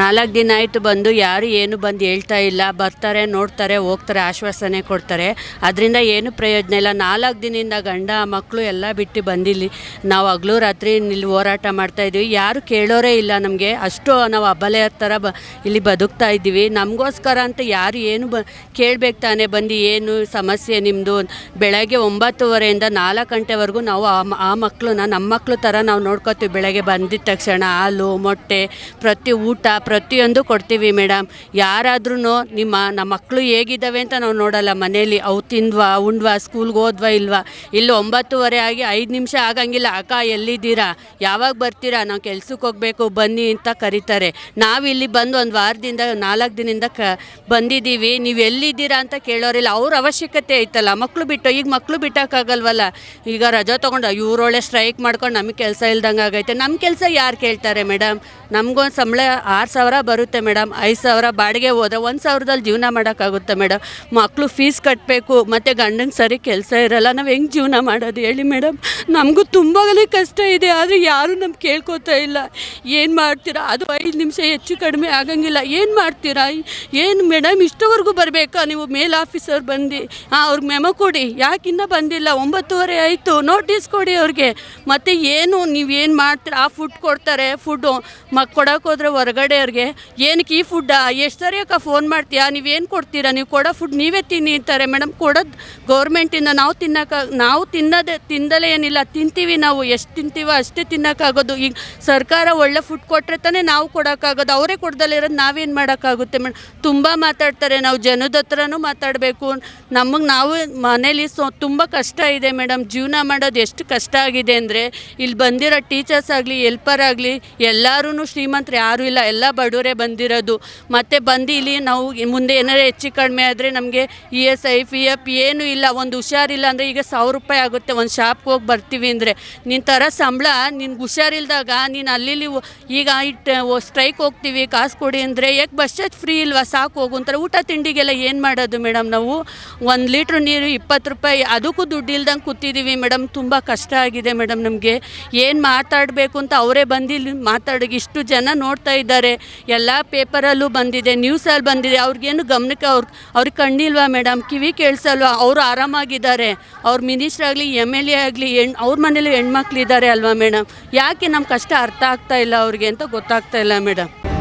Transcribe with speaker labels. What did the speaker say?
Speaker 1: ನಾಲ್ಕು ದಿನ ಆಯಿತು ಬಂದು ಯಾರು ಏನು ಬಂದು ಹೇಳ್ತಾ ಇಲ್ಲ. ಬರ್ತಾರೆ, ನೋಡ್ತಾರೆ, ಹೋಗ್ತಾರೆ, ಆಶ್ವಾಸನೆ ಕೊಡ್ತಾರೆ. ಅದರಿಂದ ಏನು ಪ್ರಯೋಜನ ಇಲ್ಲ. ನಾಲ್ಕು ದಿನದಿಂದ ಗಂಡ ಮಕ್ಕಳು ಎಲ್ಲ ಬಿಟ್ಟು ಬಂದಿಲ್ಲಿ. ನಾವು ಹಗಲು ರಾತ್ರಿ ಇಲ್ಲಿ ಹೋರಾಟ ಮಾಡ್ತಾ ಇದ್ದೀವಿ ಯಾರು ಕೇಳೋರೇ ಇಲ್ಲ ನಮಗೆ. ಅಷ್ಟು ನಾವು ಅಬಲೆಯ ಥರ ಬ, ಇಲ್ಲಿ ಬದುಕ್ತಾ ಇದ್ದೀವಿ. ನಮಗೋಸ್ಕರ ಅಂತ ಯಾರು ಏನು ಬ, ಕೇಳಬೇಕು ತಾನೇ. ಬಂದು ಏನು ಸಮಸ್ಯೆ ನಿಮ್ಮದು ಬೆಳಗ್ಗೆ ಒಂಬತ್ತುವರೆಯಿಂದ ನಾಲ್ಕು ಗಂಟೆವರೆಗೂ ನಾವು ಆ ಆ ಮಕ್ಕಳನ್ನ ನಮ್ಮ ಮಕ್ಕಳು ಥರ ನಾವು ನೋಡ್ಕೋತೀವಿ. ಬೆಳಗ್ಗೆ ಬಂದಿದ್ದ ತಕ್ಷಣ ಹಾಲು, ಮೊಟ್ಟೆ, ಪ್ರತಿ ಊಟ ಪ್ರತಿಯೊಂದು ಕೊಡ್ತೀವಿ ಮೇಡಮ್. ಯಾರಾದ್ರೂ ನಿಮ್ಮ, ನಮ್ಮ ಮಕ್ಕಳು ಹೇಗಿದ್ದಾವೆ ಅಂತ ನಾವು ನೋಡಲ್ಲ. ಮನೇಲಿ ಅವು ತಿಂದ್ವಾ ಉಂಡ್ವಾ ಸ್ಕೂಲ್ಗೆ ಹೋದ್ವಾ, ಇಲ್ವಾ? ಇಲ್ಲಿ ಒಂಬತ್ತುವರೆ ಆಗಿ ಐದು ನಿಮಿಷ ಆಗಂಗಿಲ್ಲ. ಅಕ್ಕ, ಎಲ್ಲಿದ್ದೀರಾ? ಯಾವಾಗ ಬರ್ತೀರಾ? ನಾವು ಕೆಲ್ಸಕ್ಕೆ ಹೋಗಬೇಕು, ಬನ್ನಿ ಅಂತ ಕರೀತಾರೆ. ನಾವು ಇಲ್ಲಿ ಬಂದು ಒಂದು ವಾರದಿಂದ, ನಾಲ್ಕು ದಿನದಿಂದ ಕ, ಬಂದಿದ್ದೀವಿ. ನೀವು ಎಲ್ಲಿದ್ದೀರಾ ಅಂತ ಕೇಳೋರಿಲ್ಲ. ಅವ್ರ ಅವಶ್ಯಕತೆ ಐತಲ್ಲ. ಮಕ್ಕಳು ಬಿಟ್ಟು, ಈಗ ಮಕ್ಕಳು ಬಿಟ್ಟೋಕ್ಕಾಗಲ್ವಲ್ಲ ಈಗ ರಜಾ ತೊಗೊಂಡು ಇವರೊಳ್ಳೆ ಸ್ಟ್ರೈಕ್ ಮಾಡ್ಕೊಂಡು ನಮಗೆ ಕೆಲಸ ಇಲ್ದಂಗೆ ಆಗೈತೆ ನಮ್ಮ ಕೆಲಸ ಯಾರು ಕೇಳ್ತಾರೆ ಮೇಡಮ್? ನಮಗೊಂದು ಸಂಬಳ ಆರು ಸಾವಿರ ಬರುತ್ತೆ ಮೇಡಮ್, ಐದು ಸಾವಿರ ಬಾಡಿಗೆ ಹೋದ್ರೆ ಒಂದು ಸಾವಿರದಲ್ಲಿ ಜೀವನ ಮಾಡೋಕ್ಕಾಗುತ್ತೆ ಮೇಡಮ್. ಮಕ್ಕಳು ಫೀಸ್ ಕಟ್ಟಬೇಕು ಮತ್ತು ಗಂಡಂಗೆ ಸರಿ ಕೆಲಸ ಇರಲ್ಲ, ನಾವು ಹೆಂಗೆ ಜೀವನ ಮಾಡೋದು ಹೇಳಿ ಮೇಡಮ್. ನಮಗೂ ತುಂಬಾಗಲೇ ಕಷ್ಟ ಇದೆ, ಆದರೆ ಯಾರೂ ನಮ್ಗೆ ಕೇಳ್ಕೊತಾ ಇಲ್ಲ. ಏನು ಮಾಡ್ತೀರಾ? ಅದು ಐದು ನಿಮಿಷ ಹೆಚ್ಚು ಕಡಿಮೆ ಆಗಂಗಿಲ್ಲ. ಏನು ಮಾಡ್ತೀರಾ? ಏನು ಮೇಡಮ್, ಇಷ್ಟವರೆಗೂ ಬರಬೇಕಾ? ನೀವು ಮೇಲ್ ಆಫೀಸರ್ ಬಂದು ಹಾಂ ಅವ್ರಿಗೆ ಮೆಮೊ ಕೊಡಿ. ಯಾಕಿನ್ನ ಬಂದಿಲ್ಲ? ಒಂಬತ್ತುವರೆ ಆಯಿತು. ನೋಟಿಸ್ ಕೊಡಿ ಅವ್ರಿಗೆ. ಮತ್ತು ಏನು ನೀವೇನು ಮಾಡ್ತೀರಾ? ಆ ಫುಡ್ ಕೊಡ್ತಾರೆ ಫುಡ್ಡು ಮಕ್ ಕೊಡೋಕ್ಕೋದ್ರೆ ಹೊರಗಡೆ ಅವ್ರಿಗೆ, ಏನಕ್ಕೆ ಈ ಫುಡ್ಡಾ ಎಷ್ಟು ಸರಿಯಕ್ಕ ಫೋನ್ ಮಾಡ್ತೀಯಾ? ನೀವೇನು ಕೊಡ್ತೀರಾ? ನೀವು ಕೊಡೋ ಫುಡ್ ನೀವೇ ತಿನ್ನಿ ಅಂತಾರೆ. ಮೇಡಮ್ ಕೊಡೋದು ಗೌರ್ಮೆಂಟಿಂದ ನಾವು ತಿನ್ನೋಕೆ, ನಾವು ತಿನ್ನೋದೇ, ತಿಂದಲೇ ಏನಿಲ್ಲ. ತಿಂತೀವಿ ನಾವು. ಎಷ್ಟು ತಿಂತೀವೋ ಅಷ್ಟೇ ತಿನ್ನೋಕ್ಕಾಗೋದು. ಈಗ ಸರ್ಕಾರ ಒಳ್ಳೆ ಫುಡ್ ಕೊಟ್ಟರೆ ತಾನೇ ನಾವು ಕೊಡೋಕ್ಕಾಗೋದು. ಅವರೇ ಕೊಡ್ದಲ್ಲೇ ಇರೋದು ನಾವೇನು ಮಾಡೋಕ್ಕಾಗುತ್ತೆ ಮೇಡಮ್ ತುಂಬ ಮಾತಾಡ್ತಾರೆ. ನಾವು ಜನದ ಹತ್ರನೂ ಮಾತಾಡಬೇಕು. ನಮಗೆ ನಾವು ಮನೇಲಿ ಸೊ, ತುಂಬ ಕಷ್ಟ ಇದೆ ಮೇಡಮ್ ಜೀವನ ಮಾಡೋದು ಎಷ್ಟು ಕಷ್ಟ ಆಗಿದೆ ಅಂದರೆ ಇಲ್ಲಿ ಬಂದಿರೋ ಟೀಚರ್ಸ್ ಆಗಲಿ ಹೆಲ್ಪರ್ ಆಗಲಿ ಎಲ್ಲರೂ ಶ್ರೀಮಂತರು ಯಾರೂ ಇಲ್ಲ. ಎಲ್ಲ ಬಡವರೇ ಬಂದಿರೋದು. ಮತ್ತು ಬಂದು ಇಲ್ಲಿ ನಾವು ಮುಂದೆ ಏನಾರು ಹೆಚ್ಚು ಕಡಿಮೆ ಆದರೆ ನಮಗೆ E S I, P F ಏನೂ ಇಲ್ಲ. ಒಂದು ಹುಷಾರಿಲ್ಲ ಅಂದರೆ ಈಗ ಸಾವಿರ ರೂಪಾಯಿ ಆಗುತ್ತೆ. ಒಂದು ಶಾಪ್ಗೆ ಹೋಗಿ ಬರ್ತೀವಿ ಅಂದರೆ. ನಿನ್ನ ಥರ ಸಂಬಳ ನಿನ್ಗೆ ಹುಷಾರಿಲ್ದಾಗ ನೀನು ಅಲ್ಲಿ ಈಗ ಇಟ್ಟು ಸ್ಟ್ರೈಕ್ ಹೋಗ್ತೀವಿ, ಕಾಸು ಕೊಡಿ ಅಂದರೆ ಯಾಕೆ ಬಸ್ ಫ್ರೀ ಇಲ್ವಾ? ಸಾಕು ಹೋಗು ಅಂತಾರೆ. ಊಟ ತಿಂಡಿಗೆಲ್ಲ ಏನು ಮಾಡೋದು ಮೇಡಮ್ ನಾವು? ಒಂದು ಲೀಟ್ರ್ ನೀರು ಇಪ್ಪತ್ತು ರೂಪಾಯಿ. ಅದಕ್ಕೂ ದುಡ್ಡು ಇಲ್ದಂಗೆ ಕೂತಿದ್ದೀವಿ ಮೇಡಮ್. ತುಂಬ ಕಷ್ಟ ಆಗಿದೆ ಮೇಡಮ್ ನಮಗೆ. ಏನು ಮಾತಾಡಬೇಕು ಅಂತ ಅವರೇ ಬಂದಿಲ್ಲ ಇಲ್ಲಿ ಇಷ್ಟು ಜನ ನೋಡ್ತಾ ಇದ್ದಾರೆ. ಎಲ್ಲ ಪೇಪರಲ್ಲೂ ಬಂದಿದೆ ನ್ಯೂಸಲ್ಲಿ ಬಂದಿದೆ. ಅವ್ರಿಗೇನು ಗಮನಕ್ಕೆ ಅವ್ರು, ಅವ್ರಿಗೆ ಕಣ್ಣಿಲ್ವಾ ಮೇಡಮ್? ಕಿವಿ ಕೇಳಿಸಲ್ವಾ? ಅವರು ಆರಾಮಾಗಿದ್ದಾರೆ. ಅವ್ರ ಮಿನಿಸ್ಟ್ರ್ ಆಗಲಿ, ಎಂ ಎಲ್ ಎ ಆಗಲಿ, ಹೆಣ್, ಅವ್ರ ಮನೇಲಿ ಹೆಣ್ಮಕ್ಳಿದ್ದಾರೆ ಅಲ್ವಾ ಮೇಡಮ್? ಯಾಕೆ ನಮ್ಮ ಕಷ್ಟ ಅರ್ಥ ಆಗ್ತಾ ಇಲ್ಲ ಅವ್ರಿಗೆ ಅಂತ ಗೊತ್ತಾಗ್ತಾ ಇಲ್ಲ ಮೇಡಮ್.